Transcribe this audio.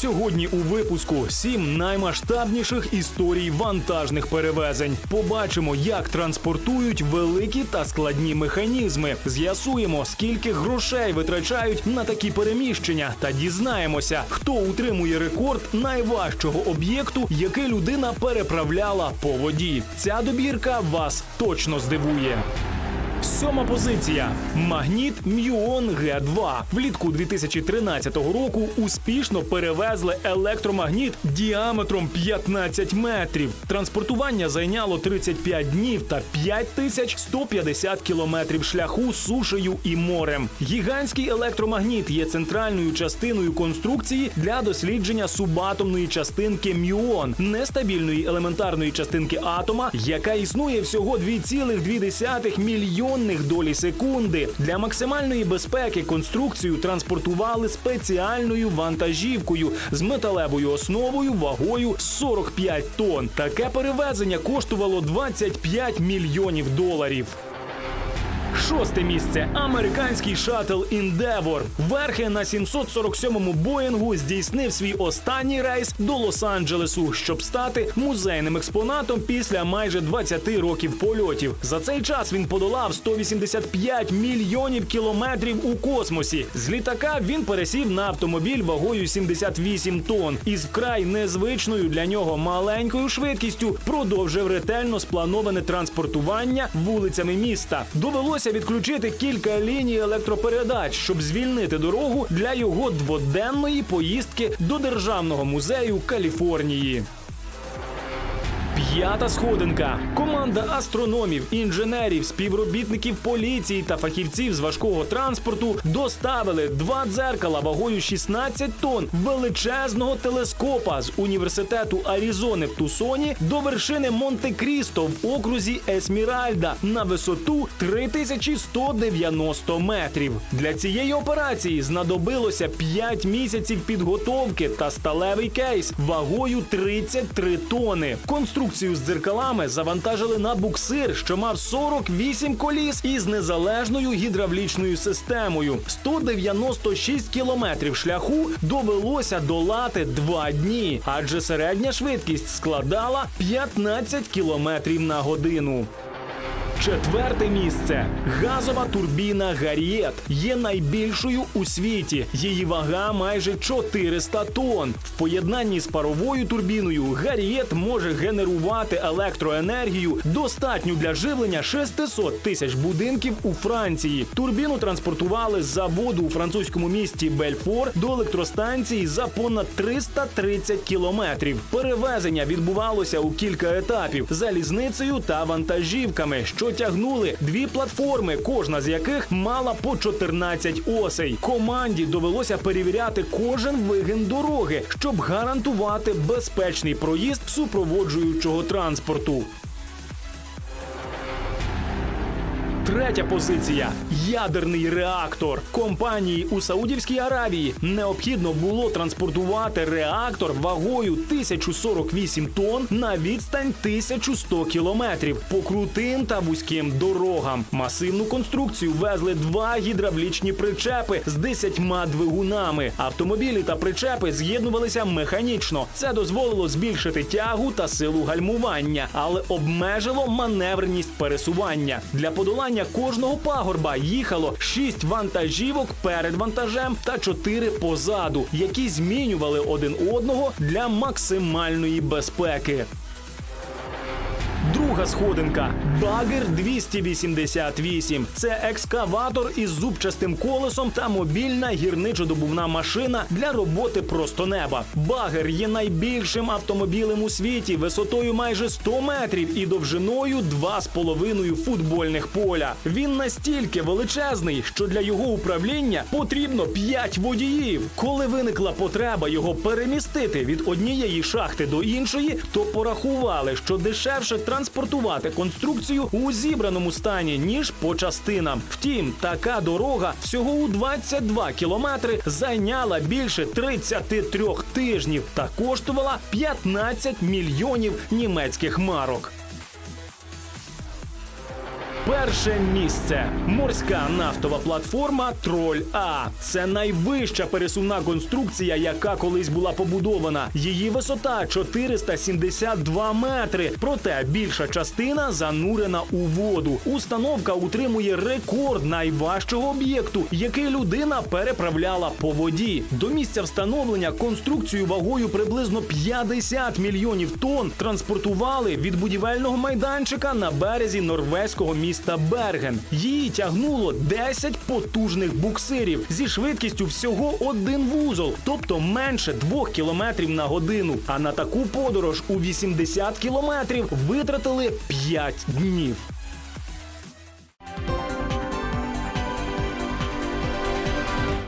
Сьогодні у випуску сім наймасштабніших історій вантажних перевезень. Побачимо, як транспортують великі та складні механізми. З'ясуємо, скільки грошей витрачають на такі переміщення, та дізнаємося, хто утримує рекорд найважчого об'єкту, який людина переправляла по воді. Ця добірка вас точно здивує. Сьома позиція. Магніт Мюон Г2. Влітку 2013 року успішно перевезли електромагніт діаметром 15 метрів. Транспортування зайняло 35 днів та 5150 кілометрів шляху сушею і морем. Гігантський електромагніт є центральною частиною конструкції для дослідження субатомної частинки мюон, нестабільної елементарної частинки атома, яка існує всього 2,2 мільйонних долі секунди. Для максимальної безпеки конструкцію транспортували спеціальною вантажівкою з металевою основою вагою 45 тонн. Таке перевезення коштувало 25 мільйонів доларів. Шосте місце американський шаттл Endeavour. Верхи на 747-му Боїнгу здійснив свій останній рейс до Лос-Анджелесу, щоб стати музейним експонатом після майже 20 років польотів. За цей час він подолав 185 мільйонів кілометрів у космосі. З літака він пересів на автомобіль вагою 78 тонн і з вкрай незвичною для нього маленькою швидкістю продовжив ретельно сплановане транспортування вулицями міста. Довелося відключити кілька ліній електропередач, щоб звільнити дорогу для його дводенної поїздки до державного музею Каліфорнії. П'ята сходинка. Команда астрономів, інженерів, співробітників поліції та фахівців з важкого транспорту доставили два дзеркала вагою 16 тонн величезного телескопа з університету Аризони в Тусоні до вершини Монте-Крісто в окрузі Есміральда на висоту 3190 метрів. Для цієї операції знадобилося 5 місяців підготовки та сталевий кейс вагою 33 тони. Конструкцію з дзеркалами завантажили на буксир, що мав 48 коліс із незалежною гідравлічною системою. 196 кілометрів шляху довелося долати два дні, адже середня швидкість складала 15 кілометрів на годину. Четверте місце. Газова турбіна Гарієт є найбільшою у світі. Її вага майже 400 тонн. В поєднанні з паровою турбіною Гарієт може генерувати електроенергію достатню для живлення 600 тисяч будинків у Франції. Турбіну транспортували з заводу у французькому місті Бельфор до електростанції за понад 330 кілометрів. Перевезення відбувалося у кілька етапів залізницею та вантажівками, що тягнули дві платформи, кожна з яких мала по 14 осей. Команді довелося перевіряти кожен вигін дороги, щоб гарантувати безпечний проїзд супроводжуючого транспорту. Третя позиція ядерний реактор. Компанії у Саудівській Аравії необхідно було транспортувати реактор вагою 1048 тонн на відстань 1100 кілометрів по крутим та вузьким дорогам. Масивну конструкцію везли два гідравлічні причепи з 10 двигунами. Автомобілі та причепи з'єднувалися механічно. Це дозволило збільшити тягу та силу гальмування, але обмежило маневреність пересування. Для подолання кожного пагорба їхало шість вантажівок перед вантажем та чотири позаду, які змінювали один одного для максимальної безпеки. Друга сходинка Багер 288. Це екскаватор із зубчастим колесом та мобільна гірничодобувна машина для роботи просто неба. Багер є найбільшим автомобілем у світі висотою майже 100 метрів і довжиною 2,5 футбольних поля. Він настільки величезний, що для його управління потрібно 5 водіїв. Коли виникла потреба його перемістити від однієї шахти до іншої, то порахували, що дешевше транспортувати конструкцію у зібраному стані ніж по частинам. Втім, така дорога всього у 22 кілометри зайняла більше 33 тижнів та коштувала 15 мільйонів німецьких марок. Перше місце морська нафтова платформа Троль А. Це найвища пересувна конструкція, яка колись була побудована. Її висота 472 метри. Проте більша частина занурена у воду. Установка утримує рекорд найважчого об'єкту, який людина переправляла по воді. До місця встановлення конструкцію вагою приблизно 50 мільйонів тонн транспортували від будівельного майданчика на березі норвезького міста Берген. Її тягнуло 10 потужних буксирів зі швидкістю всього один вузол, тобто менше 2 кілометрів на годину. А на таку подорож у 80 кілометрів витратили 5 днів.